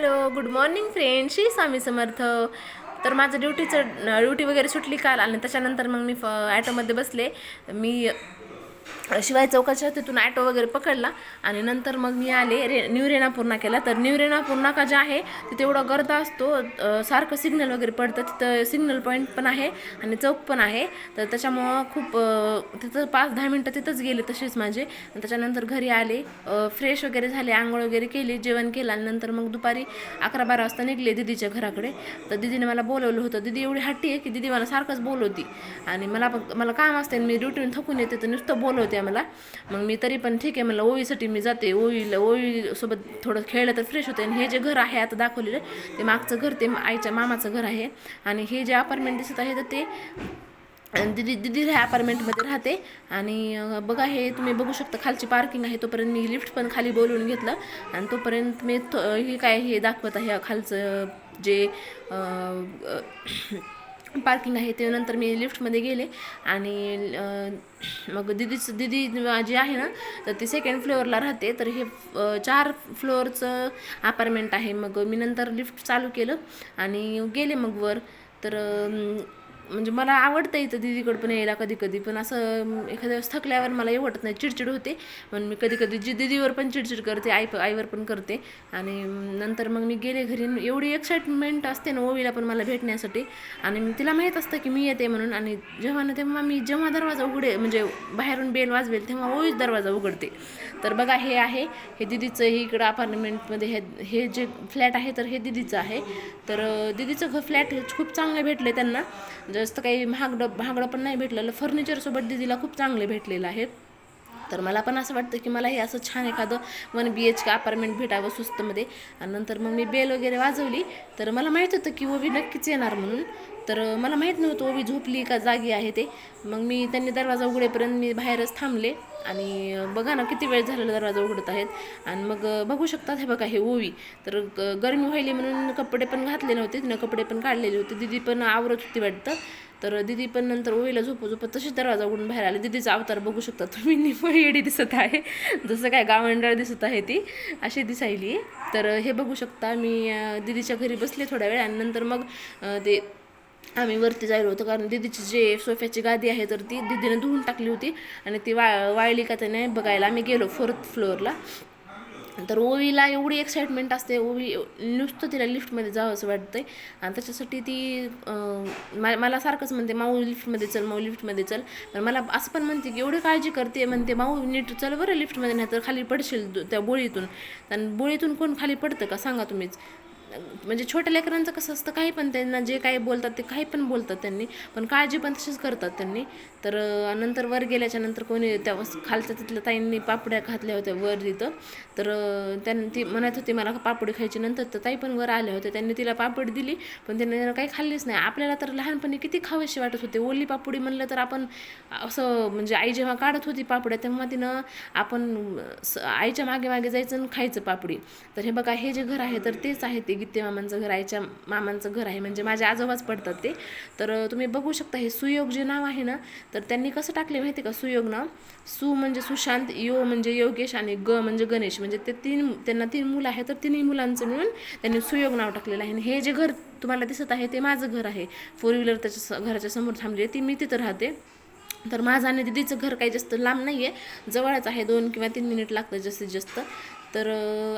Hello good morning friend Shri Swami Samarth. तर माझं ड्युटीचं duty वगैरे सुटली काल आणि त्याच्यानंतर मग मी फ ॲटोमध्ये बसले. मी शिवाय चौकाच्या तिथून ॲटो वगैरे पकडला आणि नंतर मग मी आले रे न्यू रेणापूर नाक्याला तर न्यू रेणापूर नाका जे आहे तिथे एवढा गर्दा असतो सारखं सिग्नल वगैरे पडतं. तिथं सिग्नल पॉईंट पण आहे आणि चौक पण आहे. तर त्याच्यामुळं खूप तिथं पाच दहा मिनटं तिथंच गेले तसेच माझे. त्याच्यानंतर घरी आले फ्रेश वगैरे झाले आंघोळ वगैरे केली जेवण केलं आणि नंतर मग दुपारी अकरा बारा वाजता निघले दिदीच्या घराकडे. तर दिदीने मला बोलवलं होतं दिदी एवढी हट्टी आहे की दिदी मला सारखंच बोलवती. आणि मला मला काम असते आणि मी ड्युटीहून थकून येते तर नुसतं बोलवते. मला मग मी तरी पण ठीक आहे मला ओवीसाठी मी जाते. ओवीला ओवीसोबत थोडं खेळलं तर फ्रेश होते. आणि हे जे घर आहे आता दाखवलेलं ते मागचं घर ते आईच्या मामाचं घर आहे. आणि हे जे अपार्टमेंट दिसत आहे तर ते दिदी दिदी ह्या अपार्टमेंटमध्ये राहते. आणि बघा हे तुम्ही बघू शकता खालची पार्किंग आहे. तोपर्यंत मी लिफ्ट पण खाली बोलवून घेतलं. आणि तोपर्यंत मी हे काय हे दाखवत आहे खालचं जे पार्किंग आहे ते नंतर मी लिफ्टमध्ये गेले आणि मग दिदीचं दिदी जी आहे ना तर ती सेकंड फ्लोअरला राहते. तर हे चार फ्लोअरचं अपार्टमेंट आहे. मग मी नंतर लिफ्ट चालू केलं आणि गेले मग वर. तर म्हणजे मला आवडतं इथं दीदीकडं पण यायला कधी कधी पण असं एखाद्या वेळेस थकल्यावर मला वाटत नाही चिडचिड होते. पण मी कधी कधी जी दीदीवर पण चिडचिड करते आई आईवर पण करते. आणि नंतर मग मी गेले घरी एवढी एक्साइटमेंट असते ना ओवीला पण मला भेटण्यासाठी. आणि तिला माहीत असतं की मी येते म्हणून. आणि जेव्हा ना तेव्हा मी जेव्हा दरवाजा उघडे म्हणजे बाहेरून बेल वाजवेल तेव्हा ओवीच दरवाजा उघडते. तर बघा हे आहे हे दिदीचं हे इकडं अपार्टमेंटमध्ये हे हे जे फ्लॅट आहे तर हे दिदीचं आहे. तर दीदीचं दिदीचं घर फ्लॅट हे खूप चांगले भेटले त्यांना. जास्त काही महागडं महागडं पण नाही भेटलेलं. फर्निचरसोबत दिदीला खूप चांगले भेटलेलं आहेत. तर मला पण असं वाटतं की मला हे असं छान एखादं one B H K apartment भेटावं स्वस्तमध्ये आणि नंतर मग मी बेल वगैरे वाजवली. तर मला माहीत होतं की ओवी नक्कीच येणार म्हणून. तर मला माहीत नव्हतं ओवी झोपली का जागी आहे ते. मग मी त्यांनी दरवाजा उघडेपर्यंत मी बाहेरच थांबले. आणि बघा ना किती वेळ झालेला दरवाजा उघडत आहेत. आणि मग बघू शकतात हे बघा हे ओवी. तर ग- गरमी व्हायली म्हणून कपडे पण घातले नव्हते. तिनं कपडे पण काढलेले होते. दिदी पण आवरत होती वाटतं. तर दिदी पण नंतर ओळीला झोप झोपत तशीच दरवाजा उघडून बाहेर आले. दिदीचा अवतार बघू शकता तुम्ही. निफळ येडी दिसत आहे. जसं काय गावंडाळ दिसत आहे ती अशी दिसायली. तर हे बघू शकता मी दिदीच्या घरी बसले थोड्या वेळ आणि नंतर मग ते आम्ही वरती जायलो होतो. कारण दिदीची जे सोफ्याची गादी आहे तर ती दिदीने धुवून टाकली होती. आणि ती वा वाळली का त्याने बघायला आम्ही गेलो फोर्थ फ्लोअरला तर ओवीला एवढी एक्साइटमेंट असते ओवी नुसतं तिला लिफ्टमध्ये जावं असं वाटतंय. आणि त्याच्यासाठी ती मा- मला सारखंच म्हणते माऊ लिफ्टमध्ये चल माऊ लिफ्टमध्ये चल. पण मला असं पण म्हणते की एवढी काळजी करते. म्हणते माऊ नीट चल बरं लिफ्टमध्ये नाही तर खाली पडशील त्या बोळीतून. आणि बोळीतून कोण खाली पडतं का? सांगा तुम्हीच. म्हणजे छोट्या लेकरांचं कसं असतं काही पण त्यांना जे काही बोलतात ते काही पण बोलतात त्यांनी पण काळजी पण तशीच करतात त्यांनी. तर नंतर वर गेल्याच्यानंतर कोणी त्या खालच्या तिथल्या ताईंनी पापड्या घातल्या होत्या वर तिथं तर त्यांनी ती म्हणत होती मला पापडी खायची नंतर तर ताई पण वर आल्या होत्या त्यांनी तिला पापड दिली पण त्यांनी काही खाल्लीच नाही. आपल्याला तर लहानपणी किती खावीशी वाटत होते. ओली पापडी म्हणलं तर आपण असं म्हणजे आई जेव्हा काढत होती पापड्या तेव्हा तिनं आपण स- आईच्या मागे मागे जायचं आणि खायचं पापडी. तर हे बघा हे जे घर आहे तर तेच आहे ते गित्ते मामांचं घर आईच्या मामांचं घर आहे म्हणजे माझे आजोबाच पडतात ते. तर तुम्ही बघू शकता हे सुयोग जे नाव आहे ना तर त्यांनी कसं टाकले माहिती का? सुयोग नाव? सु म्हणजे सुशांत यो म्हणजे योगेश आणि ग म्हणजे गणेश. म्हणजे ते तीन त्यांना तीन मुलं आहेत तर तिन्ही मुलांचं मिळून त्यांनी सुयोग नाव टाकलेलं आहे. आणि हे जे घर तुम्हाला दिसत आहे ते माझं घर आहे. फोर व्हीलर त्याच्या घराच्या समोर थांबली आहे ती मी तिथं राहते. तर माझं आणि दिदीचं घर काही जास्त लांब नाही आहे जवळच आहे दोन किंवा तीन मिनिट लागतं जास्तीत जास्त. तर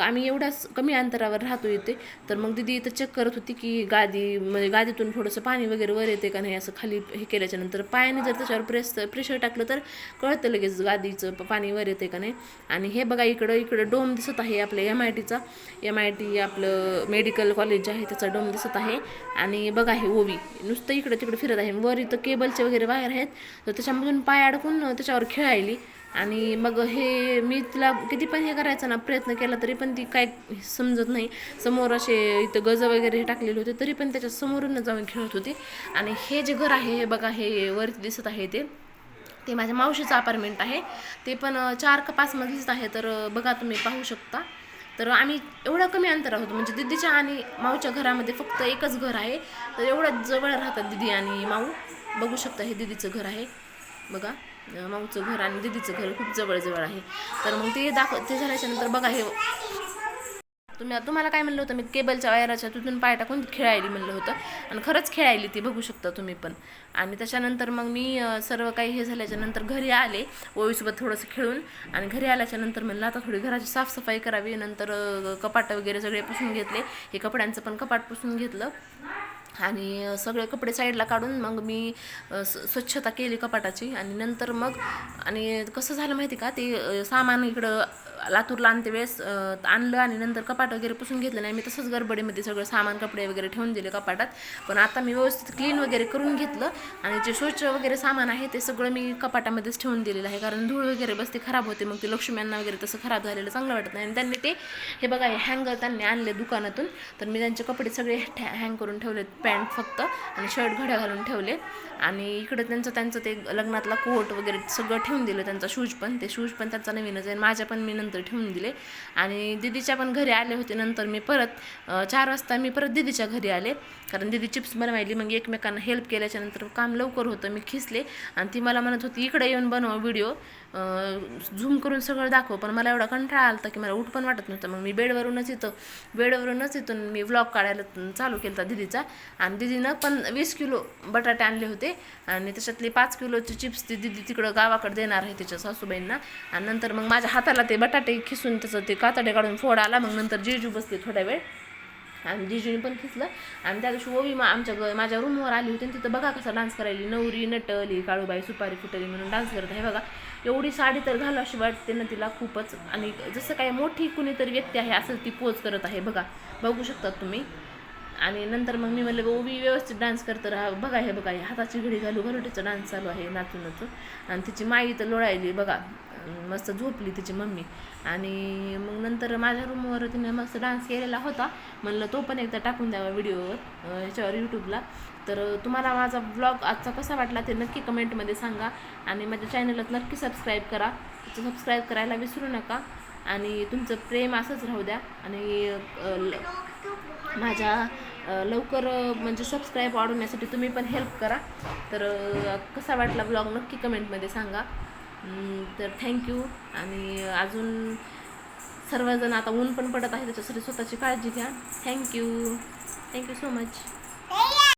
आम्ही एवढ्याच कमी अंतरावर राहतो इथे. तर मग दिदी इथं चेक करत होती की गादी म्हणजे गादीतून थोडंसं पाणी वगैरे वर येते का नाही असं खाली हे केल्याच्यानंतर पायाने जर त्याच्यावर प्रेस प्रेशर टाकलं तर कळतं लगेच गादीचं पाणी वर येते का नाही. आणि हे बघा इकडं इकडं डोम दिसत आहे आपल्या एम आय टीचा एम आय टी आपलं मेडिकल कॉलेज आहे त्याचा डोम दिसत आहे. आणि बघा हे ओवी नुसतं इकडं तिकडं फिरत आहे. वर इथं केबलचे वगैरे वायर आहेत. तर त्याच्यामधून पाय अडकून त्याच्यावर खेळायली आणि मग हे मी तिला किती पण हे करायचं ना प्रयत्न केला तरी पण ती काय समजत नाही. समोर असे इथं गज वगैरे हे टाकलेले होते तरी पण त्याच्या समोरून जाऊन खेळत होती. आणि हे जे घर आहे हे बघा हे वरती दिसत आहे ते. ते माझ्या मावशीचं अपार्टमेंट आहे. ते पण चार का पाच मजलीच आहे. तर बघा तुम्ही पाहू शकता. तर आम्ही एवढं कमी अंतर आहोत. म्हणजे दिदीच्या आणि माऊच्या घरामध्ये फक्त एकच घर आहे. तर एवढं जवळ राहतात दिदी आणि माऊ. बघू शकता हे दिदीचं घर आहे. बघा. माऊचं घर आणि दिदीचं घर खूप जवळजवळ आहे. तर मग ते दाखव ते झाल्याच्यानंतर बघा हे. तुम्ही तुम्हाला काय म्हणलं होतं? मी केबलच्या वायराच्या तिथून पाय टाकून खेळायली म्हणलं होतं. आणि खरंच खेळायली ती बघू शकता तुम्ही पण. आणि त्याच्यानंतर मग मी सर्व काही हे झाल्याच्यानंतर घरी आले. ओळीसोबत थोडंसं खेळून. आणि घरी आल्याच्यानंतर म्हणलं आता थोडी घराची साफसफाई करावी. नंतर कपाट वगैरे सगळे पुसून घेतले. हे कपड्यांचं पण कपाट पुसून घेतलं. आणि सगळे कपडे साईडला काढून मग मी स्वच्छता केली कपाटाची. आणि नंतर मग आणि कसं झालं माहिती का ते सामान इकडं लातूरला आणते वेळेस आणलं आणि नंतर कपाट वगैरे पुसून घेतलं नाही. मी तसंच गडबडीमध्ये सगळं सामान कपडे वगैरे ठेवून दिले कपाटात. पण आता मी व्यवस्थित क्लीन वगैरे करून घेतलं आणि जे शोच वगैरे सामान आहे ते सगळं मी कपाटामध्येच ठेवून दिलेलं आहे. कारण धूळ वगैरे बसते खराब होते. मग ते लक्ष्म्यांना वगैरे तसं खराब झालेलं चांगलं वाटत नाही. आणि त्यांनी ते हे बघा हे हँगर त्यांनी आणले दुकानातून. तर मी त्यांचे कपडे सगळे हँग करून ठेवले पॅन्ट फक्त आणि शर्ट घड्या घालून ठेवले. आणि इकडं त्यांचं त्यांचं ते लग्नातला कोट वगैरे सगळं ठेवून दिलं. त्यांचा शूज पण. ते शूज पण त्यांचा नवीनच आहे. माझ्या पण मी नंतर ठेवून दिले. आणि दिदीच्या पण घरी आले होते. नंतर मी परत चार वाजता मी परत दिदीच्या घरी आले. कारण दिदी चिप्स बनवायली. मग एकमेकांना हेल्प केल्याच्यानंतर काम लवकर होतं. मी खिसले. आणि ती मला म्हणत होती इकडे येऊन बनवा व्हिडिओ झूम करून सगळं दाखव. पण मला एवढा कंटाळा आला की मला उठ पण वाटत नव्हतं. मग मी बेडवरूनच येतो बेडवरूनच इथून मी व्लॉग काढायला चालू केला होता दिदीचा. आणि दिदीनं पण वीस किलो बटाटे आणले होते. आणि त्याच्यातले पाच किलोचे चिप्स ती दिदी तिकडं गावाकडे देणार आहे तिच्या सासूबाईंना. आणि नंतर मग माझ्या हाताला ते बटाटे काटे खिसून त्याचं ते कातडे काढून फोड आला मग नंतर जेजू बसले थोड्या वेळ. आणि जिजूने पण खिचलं आणि त्या दिवशी ओवी मा आमच्या ग माझ्या रूमवर आली होती आणि तिथं बघा कसा डान्स करायली. नवरी नटली काळूबाई सुपारी फुटली म्हणून डान्स करत आहे. बघा एवढी साडी तर घालू अशी वाटते ना तिला खूपच. आणि जसं काय मोठी कुणीतरी व्यक्ती आहे असं ती पोज करत आहे. बघा बघू शकतात तुम्ही. आणि नंतर मग मी म्हणलं ओवी व्यवस्थित डान्स करत राहा. बघा हे बघा हे हाताची घडी घालू घालू डान्स चालू आहे नाचून नाचून आणि तिची माई तर लोळायली. बघा मस्त झोपली तिची मम्मी. आणि मग नंतर माझ्या रूमवर तिने मस्त डान्स केलेला होता. म्हणलं तो पण एकदा टाकून द्यावा व्हिडिओवर याच्यावर यूट्यूबला तर तुम्हाला माझा ब्लॉग आजचा कसा वाटला ते नक्की कमेंटमध्ये सांगा. आणि माझ्या चॅनलला नक्की सबस्क्राईब करा. सबस्क्राईब करायला विसरू नका. आणि तुमचं प्रेम असंच राहू द्या. आणि ल- माझ्या लवकर म्हणजे सबस्क्राईब वाढवण्यासाठी तुम्ही पण हेल्प करा. तर कसा वाटला ब्लॉग नक्की कमेंटमध्ये सांगा. तर थँक्यू आणि अजून सर्वजण आता ऊन पण पडत आहे त्याच्यासाठी स्वतःची काळजी घ्या. Thank you thank you so much